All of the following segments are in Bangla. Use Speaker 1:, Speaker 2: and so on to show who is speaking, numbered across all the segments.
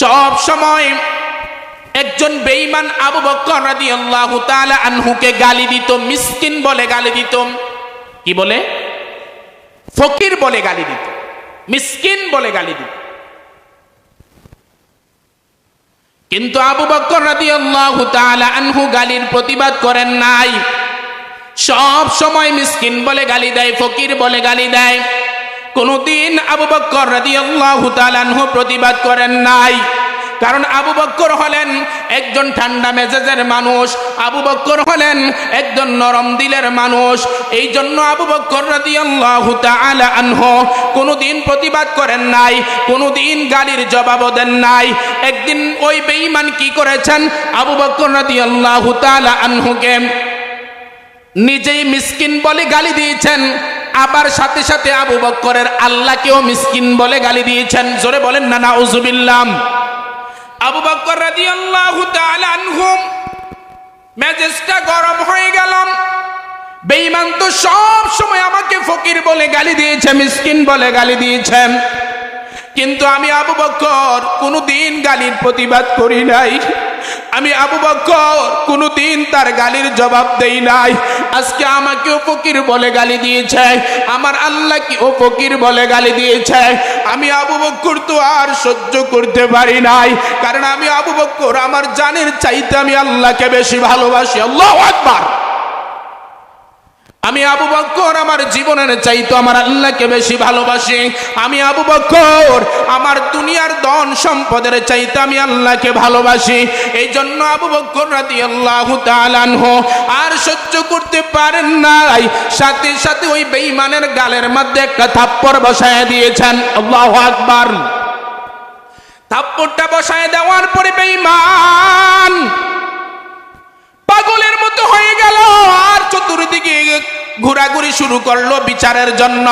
Speaker 1: সব সময় একজন বেঈমান আবু বকর রাদিয়াল্লাহু তাআলা আনহুকে গালি দিত, মিসকিন বলে গালি দিত। কি বলে? ফকির বলে গালি দিত, মিসকিন বলে গালি দিত। কিন্তু আবু বকর রাদিয়াল্লাহু তাআলা আনহু গালির প্রতিবাদ করেন নাই। সব সময় মিসকিন বলে গালি দেয়, ফকির বলে গালি দেয়। কোনদিন আবু বকর রাদিয়াল্লাহু তাআলা আনহু প্রতিবাদ করেন নাই। কারণ আবু বক্কর হলেন একজন ঠান্ডা মেজাজের মানুষ, আবু বক্কর হলেন একজন নরম দিলের মানুষ। এই জন্য আবু বক্কর রাদিয়াল্লাহু তাআলা আনহু কোনোদিন প্রতিবাদ করেন নাই, কোনোদিন গালির জবাব দেন নাই। একদিন ওই বেঈমান কি করেছেন? আবু বক্কর রাদিয়াল্লাহু তাআলা আনহুকে নিজেই মিসকিন বলে গালি দিয়েছেন। আবার সাথে সাথে আবু বক্করের আল্লাহকেও মিসকিন বলে গালি দিয়েছেন। জোরে বলেন না না উজুবিল্লাম আবু বক্কর রাদিয়াল্লাহু তাআলা আনহুম মেজাজটা গরম হয়ে গেলাম। বেঈমান তো সব সময় আমাকে ফকির বলে গালি দিয়েছে, মিসকিন বলে গালি দিয়েছেন কিন্তু আমি আবু বক্কর কোনোদিন গালির প্রতিবাদ করি নাই। আমি আবু বকর কোনোদিন তার গালির জবাব দেই নাই। আজকে আমাকে ও ফকির বলে গালি দিয়েছে। আমার আল্লাহকে ও ফকির বলে গালি দিয়েছে। আমি আবু বকর তো আর সহ্য করতে পারি নাই। কারণ আমি আবু বকর আমার জানের চাইতে আমি আল্লাহকে বেশি ভালোবাসি। আল্লাহ আকবার। আমি আবু বক্কর আমার জীবনের চাইতো আমার আল্লাহকে বেশি ভালোবাসি। আমি আবু বক্কর আমার দুনিয়ার ধন সম্পদের চাইতে আমি আল্লাহকে ভালোবাসি। এই জন্য আবু বক্কর রাদি আল্লাহ তালানহ আর সহ্য করতে পারেন নাই। সাথে সাথে ওই বেঈমানের গালের মধ্যে একটা থাপ্পড় বসায় দিয়েছেন। আল্লাহ আকবার। থাপ্পড়টা বসায় দেওয়ার পরে বেঈমান চতুর্দিকে ঘোরাঘুরি শুরু করল বিচারের জন্য।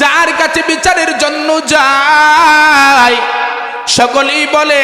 Speaker 1: যার কাছে বিচারের জন্য যায়, সকলেই বলে,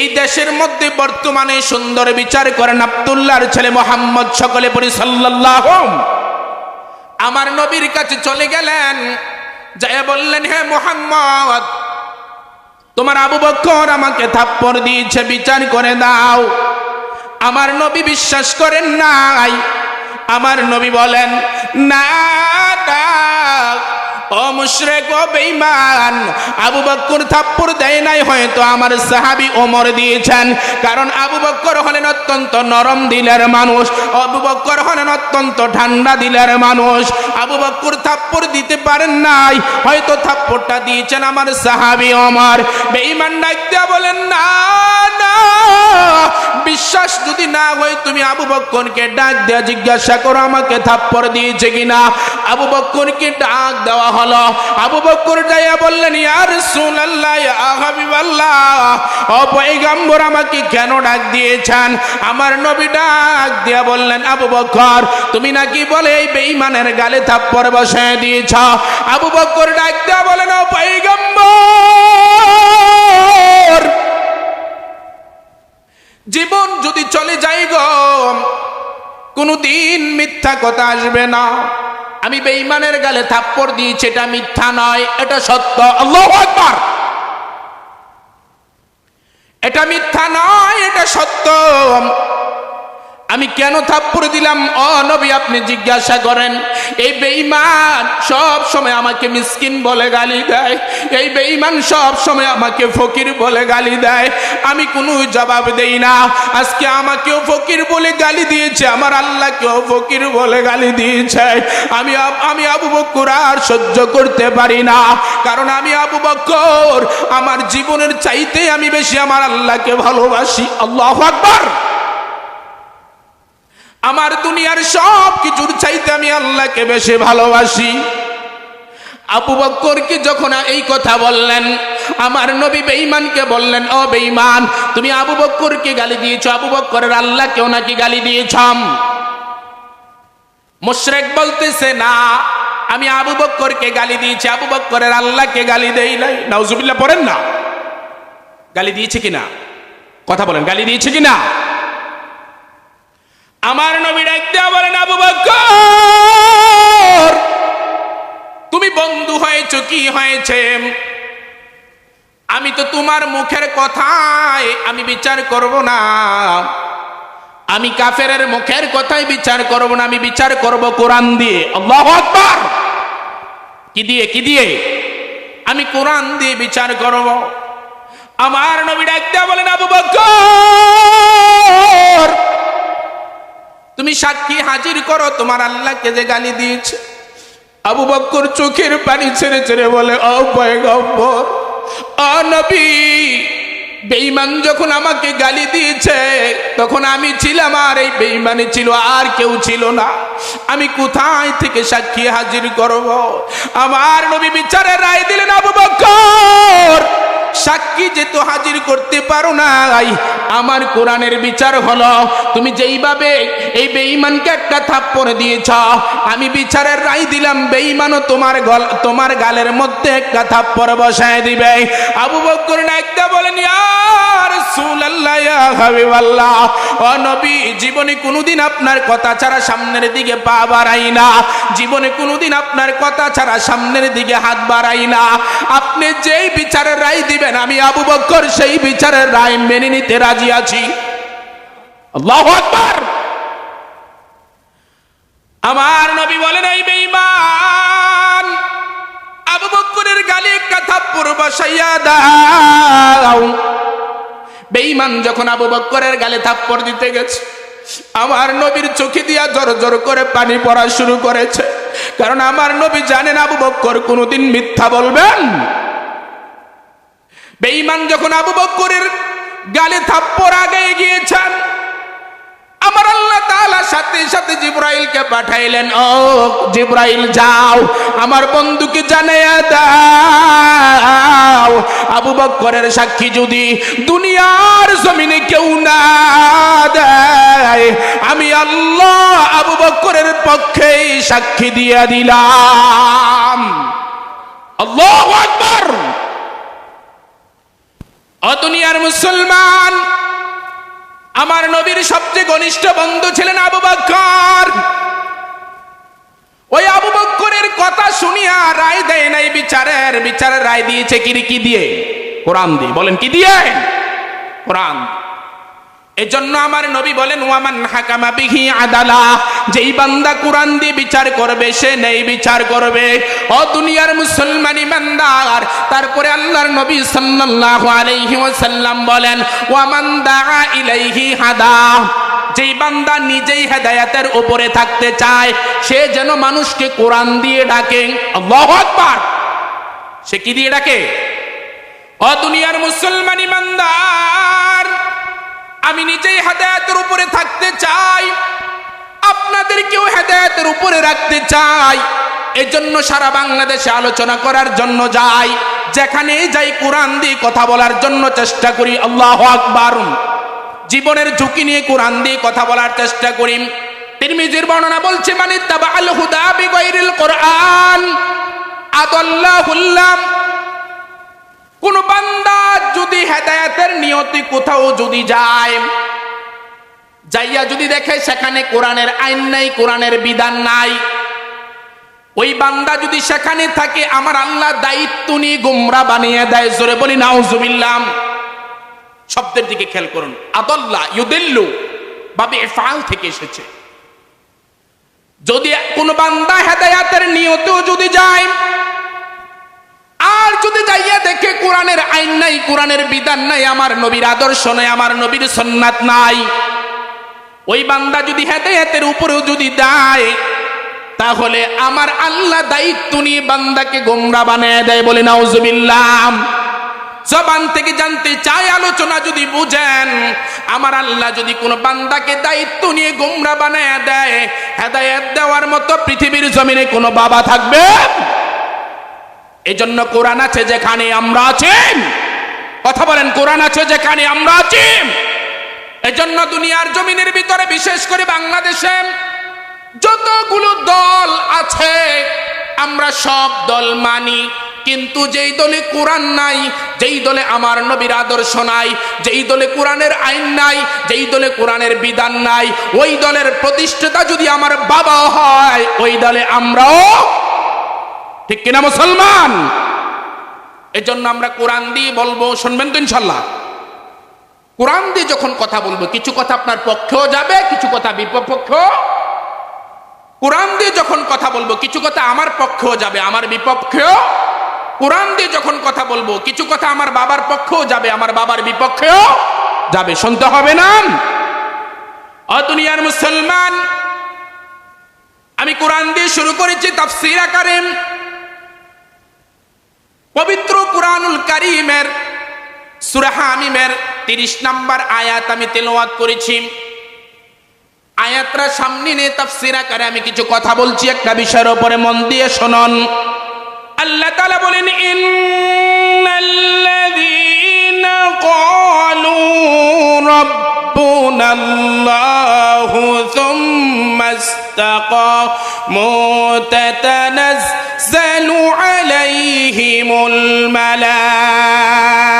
Speaker 1: এই দেশের মধ্যে বর্তমানে সুন্দর বিচার করেন আব্দুল্লাহর ছেলে মোহাম্মদ সকলে পরি সাল্লাহ আমার নবীর কাছে চলে গেলেন, যায় বললেন, হে মোহাম্মদ, তোমার আবু বক্কর আমাকে থাপ্পড় দিয়েছে, বিচার করে দাও। আমার নবী বিশ্বাস করেন নাই আমার নবী বলেন না আবু বক্কর থাপ্পড় দেয় নাই হয়তো, আমার সাহাবী ওমর দিয়েছেন। কারণ আবু বক্কর হলেন অত্যন্ত নরম দিলের মানুষ, আবু বক্কর হলেন অত্যন্ত ঠান্ডা দিলের মানুষ। আবু বক্কর থাপ্পড় দিতে পারেন নাই, হয়তো থাপ্পড়টা দিয়েছেন আমার সাহাবী ওমর। বেঈমান ডাক দিয়া বলেন, না না, বিশ্বাস যদি না হয়, তুমি আবু বক্করকে ডাক দেওয়া জিজ্ঞাসা করো, আমাকে থাপ্পড় দিয়েছে কিনা? আবু বক্করকে ডাক দেওয়া হলো। আবু বক্কর যাইয়া বললেন, ইয়া রাসূলুল্লাহ, ইয়া হাবিবাল্লাহ, ও পয়গম্বর আমাকে কেন ডাক দিয়েছেন? আমার নবী ডাক দিয়া বললেন, আবু বকর, তুমি নাকি বলে এই বেঈমানের গালে থাপ্পড় বসায় দিয়েছ? আবু বক্কর ডাক দিয়া বলেন, ও পয়গম্বর, জীবন যদি চলে যাই গো, কোনদিন মিথ্যা কথা আসবে না। আমি বেঈমানের গালে থাপ্পড় দিয়েছি, এটা মিথ্যা নয়, এটা সত্য। আল্লাহু আকবার। এটা মিথ্যা নয়, এটা সত্য। আমি কেন থাপ্পড় দিলাম? ও নবী, আপনি জিজ্ঞাসা করেন। এই বেঈমান সব সময় আমাকে মিসকিন বলে গালি দেয়। এই বেঈমান সব সময় আমাকে ফকির বলে গালি দেয়। আমি কোনো জবাব দেই না। আজকে আমাকেও ফকির বলে গালি দিয়েছে, আমার আল্লাহকেও ফকির বলে গালি দিয়েছে। আমি আমি আবু বক্কর আর সহ্য করতে পারি না। কারণ আমি আবু বক্কর, আমার জীবনের চাইতে আমি বেশি আমার আল্লাহকে ভালোবাসি। আল্লাহ আকবার! আমার দুনিয়ার সব কিছুর চাইতে আমি আল্লাহকে বেশি ভালোবাসি। আবু বক্করকে যখন এই কথা বললেন, আমার নবী বেঈমানকে বললেন, ও বেঈমান, তুমি আবু বক্করকে গালি দিয়েছ, আবু বক্করের আল্লাহকেও নাকি গালি দিয়েছম? মুশরেক বলতেছে, না, আমি আবু বক্করকে গালি দিয়েছি, আবু বক্করের আল্লাহকে গালি দেই নাই। নাউজুবিল্লাহ পড়েন না। গালি দিয়েছে কিনা? কথা বলেন, গালি দিয়েছে কিনা? আমার নবী ডাক দেয়া বলেন আবু তুমি বন্ধু হয়েছ, কি হয়েছে? আমি তো তোমার মুখের কথায় আমি বিচার করব না। আমি কাফেরের মুখের কথাই বিচার করব না, আমি বিচার করব কোরআন দিয়ে। আল্লাহ আকবার। কি দিয়ে কি দিয়ে? আমি কোরআন দিয়ে বিচার করব। আমার নবী ডাকতে বলেন আবু তুমি সাক্ষী হাজির করো, তোমার আল্লাহকে যে গালি দিয়েছে। আবু বক্কর চোখের পানি ছেড়ে ছেড়ে বলে নবী, বেঈমান যখন আমাকে গালি দিয়েছে, তখন আমি ছিলাম আর এই বেঈমানি ছিল, আর কেউ ছিল না। আমি কোথায় থেকে সাক্ষী হাজির করব? আমার নবী বিচারে রায় দিলেন আবু বক্কর। সাক্ষী যে তো হাজির করতে পারো নাই। আমার কোরআনের বিচার হলো, তুমি যেইভাবে এই বেঈমানকে একটা থাপ্পড় দিয়েছ, আমি বিচারের রায় দিলাম, বেঈমানও তোমার গল, তোমার গালের মধ্যে একটা থাপ্পড় বসায় দিবে। আবু বকর একটা বলেন ইয়ার রাসূলুল্লাহ হাবিবাল্লাহ, ও নবী, জীবনে কোনোদিন আপনার কথা ছাড়া সামনের দিকে পা বাড়াই না। জীবনে কোনোদিন আপনার কথা ছাড়া সামনের দিকে হাত বাড়াই না। আপনি যেই বিচারের রায় দিবেন আমি আবু বক্কর সেই বিচারের রায় মেনে নিতে রাজি আছি। আল্লাহু আকবার। আমার নবী বলেন, এই বেঈমান, আবু বক্করের গালে একটা থাপ্পড় বসাইয়া বেঈমান যখন আবু বক্করের গালে থাপ্পড় দিতে গেছে, আমার নবীর চোখে দিয়া জোর জোর করে পানি পড়া শুরু করেছে। কারণ আমার নবী জানেন আবু বক্কর কোনোদিন মিথ্যা বলবেন। বেঈমান যখন আবু বক্করের গালে থাপ্পড় আগে গিয়েছেন, আমার আল্লাহ তাআলা সাথে সাথে জিব্রাইলকে পাঠাইলেন, ও জিব্রাইল, যাও, আমার বন্ধুকে জানাইয়া দাও। আবু বক্করের সাক্ষী যদি দুনিয়ার জমিনে কেউ না দেয়, আমি আল্লাহ আবু বক্করের পক্ষেই সাক্ষী দিয়া দিলাম। আল্লাহু আকবার! ও দুনিয়ার মুসলমান, আমার নবীর সবচেয়ে ঘনিষ্ঠ বন্ধু ছিলেন আবু বক্কর। ওই আবু বক্করের কথা শুনিয়া রায় দেয় নাই বিচারের বিচারের রায় দিয়েছে কি কি দিয়ে? কোরআন দিয়ে। বলেন, কি দিয়ে? কোরআন এজন্য আমার নবী বলেন, ওয়ামান হাকামা বিহি আদালা যেই বান্দা কোরআন দিয়ে বিচার করবে, সে নেই বিচার করবে। ও দুনিয়ার মুসলমান ইমানদার তারপরে আল্লাহর নবী সাল্লাল্লাহু আলাইহি ওয়াসাল্লাম বলেন, ওয়ামান দাআ ইলাইহি হাদা যেই বান্দা নিজেই হেদায়াতের উপরে থাকতে চায়, সে যেন মানুষকে কোরআন দিয়ে ডাকে। আল্লাহু আকবার! সে কি দিয়ে ডাকে? ও দুনিয়ার মুসলমান ইমানদার আমি নিজেই হেদায়তের উপরে থাকতে চাই। আপনাদেরকেও হেদায়তের উপরে রাখতে চাই। এজন্য সারা বাংলাদেশে আলোচনা করার জন্য যাই। যেখানে যাই কোরআন দিয়ে কথা বলার জন্য চেষ্টা করি। আল্লাহ আকবার। জীবনের ঝুঁকি নিয়ে কোরআন দিয়ে কথা বলার চেষ্টা করি। তিরমিজির বর্ণনা বলছে মানে তাবা আল হুদা বিগাইরিল কোরআন। আদাল্লাহুল্লাম কোন বান্দা যদি হেদায়াতের নিয়তি কোথাও যদি যায়, যাইয়া যদি দেখে সেখানে কোরআনের আইন নাই, কোরআনের বিধান নাই, ওই বান্দা যদি সেখানে থাকে, আমার আল্লাহ দায়িত্ব নিয়ে গুমরা বানিয়ে দেয়, জোরে বলি নাউজুবিল্লাম শব্দের দিকে খেয়াল করুন। আদল্লা ইউদিল্লু বাবে ফাল থেকে এসেছে। যদি কোন বান্দা হেদায়াতের নিয়তেও যদি যায় আর যদি যাইয়া দেখে কোরআনের আইন নাই, কোরআনের বিধান নাই, আমার নবীর আদর্শ নাই, আমার নবীর সন্ন্যাত নাই, ওই বান্দা যদি হেদায়াতের উপরেও যদি দেয় তাহলে আমার আল্লাহ দায়িত্ব নিয়ে বান্দাকে গোমরা বানায় দেয় বলে নাউজুবিল্লাহ। জবান থেকে জানতে চাই আলোচনা যদি বুঝেন, আমার আল্লাহ যদি কোনো বান্দাকে দায়িত্ব নিয়ে গোমরা বানায় দেয়, হেদায়েত দেওয়ার মতো পৃথিবীর জমিনে কোনো বাবা থাকবে? এজন্য কোরআন আছে যেখানে আমরা আছি। কথা বলেন, কোরআন আছে যেখানে আমরা আছি। এজন্য দুনিয়ার জমিনের ভিতরে, বিশেষ করে বাংলাদেশে যতগুলো দল আছে, আমরা সব দল মানি। কিন্তু যেই দলে কোরআন নাই, যেই দলে আমার নবীর আদর্শ নাই, যেই দলে কোরআনের আইন নাই, যেই দলে কোরআনের বিধান নাই, ওই দলের প্রতিষ্ঠাতা যদি আমার বাবা হয়, ওই দলে আমরাও ঠিক কিনা মুসলমান? এজন্য আমরা কোরআন দিয়ে বলব, শুনবেন তো ইনশাল্লাহ। কোরআন দিয়ে যখন কথা বলব, কিছু কথা আপনার পক্ষেও যাবে, কিছু কথা বিপক্ষ কোরআন দিয়ে যখন কথা বলব, কিছু কথা আমার পক্ষেও যাবে, আমার বিপক্ষেও। কোরআন দিয়ে যখন কথা বলব, কিছু কথা আমার বাবার পক্ষেও যাবে, আমার বাবার বিপক্ষেও যাবে। শুনতে হবে না? দুনিয়ার মুসলমান, আমি কোরআন দিয়ে শুরু করেছি তাফসির আকারে। পবিত্র কোরআনুল কারিমের সুরাহা আমিমের তিরিশ নম্বর আয়াত আমি তেলাওয়াত করেছি। আয়াতরা সামনে নিয়ে তাফসির আকারে আমি কিছু কথা বলছি, একটা বিষয়ের উপরে মন দিয়ে শুনুন। আল্লাহ তাআলা বলেন, ইন্নাল্লাযীনা ক্বালু রাব্বুনা আল্লাহু থুম্মা ইসতাকামু তাতানাজ্জালু আলাইহিমুল মালাইকা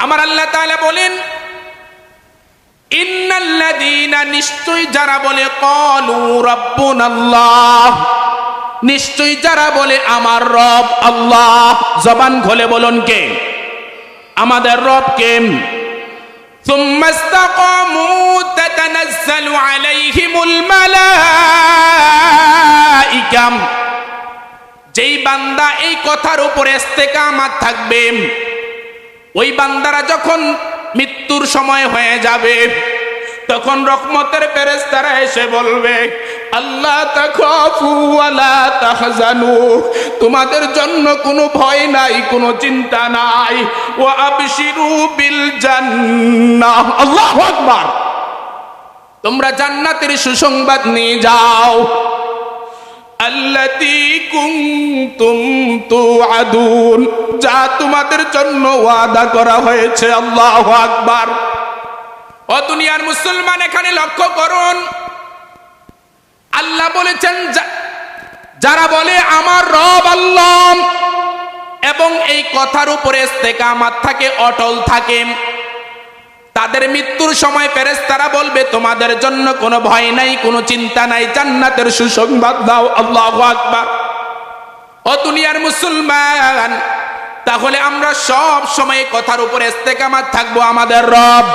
Speaker 1: আমার আল্লাহ তাআলা বলেন ইন্নাল্লাযীনা নিশ্চয় যারা বলে ক্বালু রাব্বুনা আল্লাহ নিশ্চয়ই যারা বলে আমার রব আল্লাহ জবান খোলে বলুন কে আমাদের রব কে ثم استقاموا تتنزل عليهم الملائكة যেই বান্দা এই কথার উপরে ইস্তেকামাত থাকবে, ওই বান্দারা যখন মৃত্যুর সময় হয়ে যাবে, তখন রহমতের ফেরেশতারা এসে বলবে, আল্লাহ তাহজানু, তোমাদের জন্য কোনো ভয় নাই, কোনো চিন্তা নাই। ও আবশিরু বিল জান্নাহ। আল্লাহু আকবার। তোমরা জান্নাতের সুসংবাদ নিয়ে যাও। আল্লাতি কুনতুম তুআদুন, যা তোমাদের জন্য ওয়াদা করা হয়েছে, আল্লাহু আকবার। ও দুনিয়ার মুসলমান, এখানে লক্ষ্য করুন। আল্লাহ বলেছেন যারা বলে, আমার রব আল্লাহ, এবং এই কথার উপরে ইস্তেকামাত থাকে, অটল থাকে তাদের মৃত্যুর সময় ফেরেশতারা বলবে, তোমাদের জন্য কোনো ভয় নাই, কোনো চিন্তা নাই, জান্নাতের সুসংবাদ দাও, আল্লাহ আকবার। ও দুনিয়ার মুসলমান, তাহলে আমরা সব সময় কথার উপরে থাকব আমাদের রব।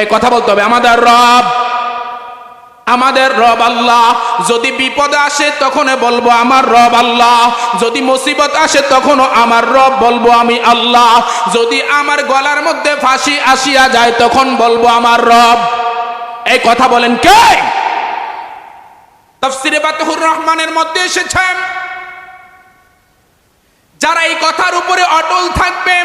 Speaker 1: এই কথা বলতে হবে, আমাদের রব। আমাদের রব আল্লাহ। যদি বিপদ আসে তখন বলব আমার রব আল্লাহ। যদি মুসিবত আসে তখনও আমার রব বলব আমি আল্লাহ। যদি আমার গলার মধ্যে ফাঁসি আসিয়া যায় তখন বলব আমার রব। এই কথা বলেন কে? তফসিরে বাতহুর রহমানের মধ্যে এসেছেন। যারা এই কথার উপরে অটল থাকবে,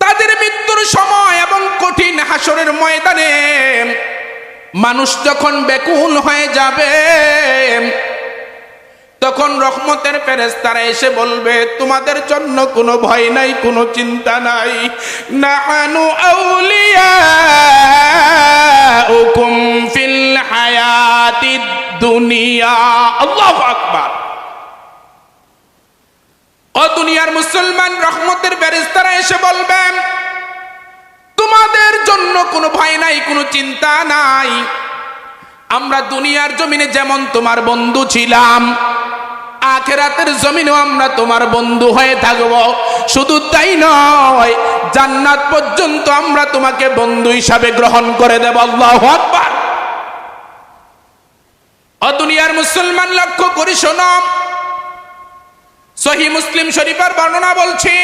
Speaker 1: তাদের মৃত্যুর সময় এবং কঠিন হাসরের ময়দানে মানুষ যখন বেকুল হয়ে যাবে, তখন রহমতের ফেরেশতারা এসে বলবে, তোমাদের জন্য কোনো ভয় নাই, কোনো চিন্তা নাই। নাহানু আউলিয়া ফিল হায়াতিদ দুনিয়া। আকবার। ও দুনিয়ার মুসলমান রহমতের ফেরেশতারা এসে বলবেন তোমাদের জন্য কোনো ভয় নাই, কোনো চিন্তা নাই। আমরা দুনিয়ার জমিনে যেমন তোমার বন্ধু ছিলাম, আখেরাতের জমিনেও আমরা তোমার বন্ধু হয়ে থাকব। শুধু তাই নয়, জান্নাত পর্যন্ত আমরা তোমাকে বন্ধু হিসাবে গ্রহণ করে দেব, আল্লাহ আকবার। ও দুনিয়ার মুসলমান, লক্ষ্য করি, শোনো। সহি মুসলিম শরীফের বর্ণনা বলছি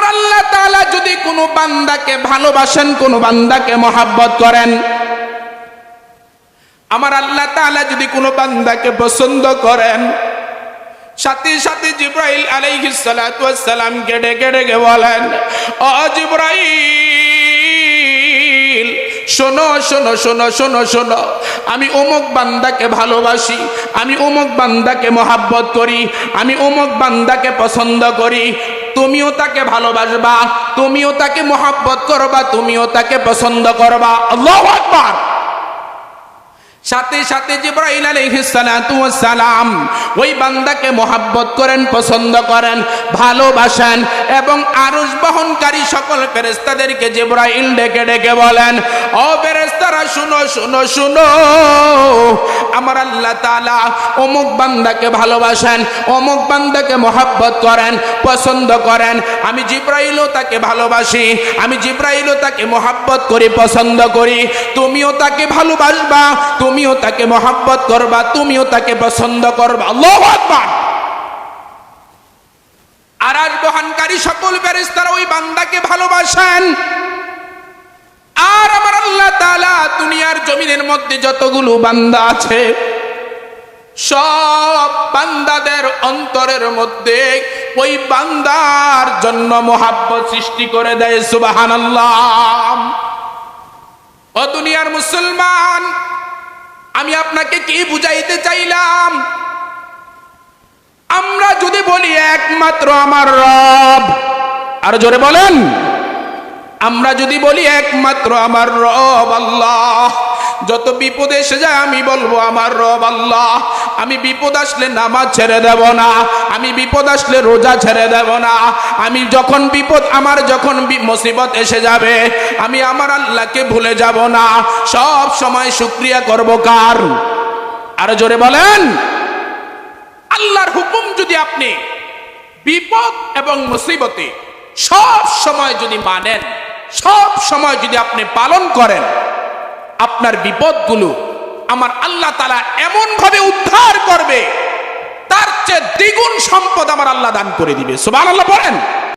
Speaker 1: আমার আল্লাহ তাআলা যদি কোনো বান্দাকে ভালোবাসেন, কোনো বান্দাকে মহাব্বত করেন, আমার আল্লাহ তাআলা যদি কোনো বান্দাকে পছন্দ করেন, সাথে সাথে জিব্রাইল আলাইহিস সালাতু কেড়ে কেড়ে গে বলেন, ও জিব্রাইল, শোনো শোনো শোনো শোনো শোনো, আমি অমুক বান্দাকে ভালোবাসি, আমি অমুক বান্দাকে মহাব্বত করি, আমি অমুক বান্দাকে পছন্দ করি তুমিও তাকে ভালোবাসবা তুমিও তাকে মহাব্বত করবা তুমিও তাকে পছন্দ করবা। আল্লাহ আকবার! সাথে সাথে জিব্রাইল সালাম ওই বান্দাকে মোহাব্বত করেন, পছন্দ করেন, ভালোবাসেন এবং আরশ বহনকারী সকল ফেরেশতাদেরকে জিব্রাইল ডেকে ডেকে বলেন, ও ফেরেশতারা, শুনো শুনো শুনো, আমার আল্লাহ তাআলা অমুক বান্দাকে ভালোবাসেন, অমুক বান্দাকে মোহাব্বত করেন, পছন্দ করেন। আমি জিব্রাইলও তাকে ভালোবাসি, আমি জিব্রাইলও তাকে মোহাব্বত করি, পছন্দ করি। তুমিও তাকে ভালোবাসবা তুমিও তাকে মোহাব্বত করবা, তুমিও তাকে পছন্দ করবা। আল্লাহু আকবার! আরাজ বহনকারী সকল ফেরেশতারা ওই বান্দাকে ভালোবাসেন। আর আমার আল্লাহ তাআলা দুনিয়ার জমিনের মধ্যে যতগুলো বান্দা আছে, সব বান্দাদের অন্তরের মধ্যে ওই বান্দার জন্য মোহাব্বত সৃষ্টি করে দেয়, সুবহানাল্লাহ। ও দুনিয়ার মুসলমান আমি আপনাকে কি বুঝাইতে চাইলাম? আমরা যদি বলি একমাত্র আমার রব, আর জোরে বলেন। আমরা যদি বলি একমাত্র আমার রব আল্লাহ যত বিপদ এসে যায়, আমি বলব, আমার রব আল্লাহ, আমি বিপদ আসলে নামাজ ছেড়ে দেব না, আমি বিপদ আসলে রোজা ছেড়ে দেব না, আমি যখন বিপদ, আমার যখন মুসিবত এসে যাবে, আমি আমার আল্লাহকে ভুলে যাব না, সব সময় শুক্রিয়া করব কার? আর জোরে বলেন, আল্লাহর হুকুম যদি আপনি বিপদ এবং মুসিবতে সব সময় যদি মানেন, সব সময় যদি আপনি পালন করেন আপনার বিপদগুলো আমার আল্লাহ তালা এমন ভাবে উদ্ধার করবে, তার চেয়ে দ্বিগুণ সম্পদ আমার আল্লাহ দান করে দিবে। সুবাহ আল্লাহ বলেন।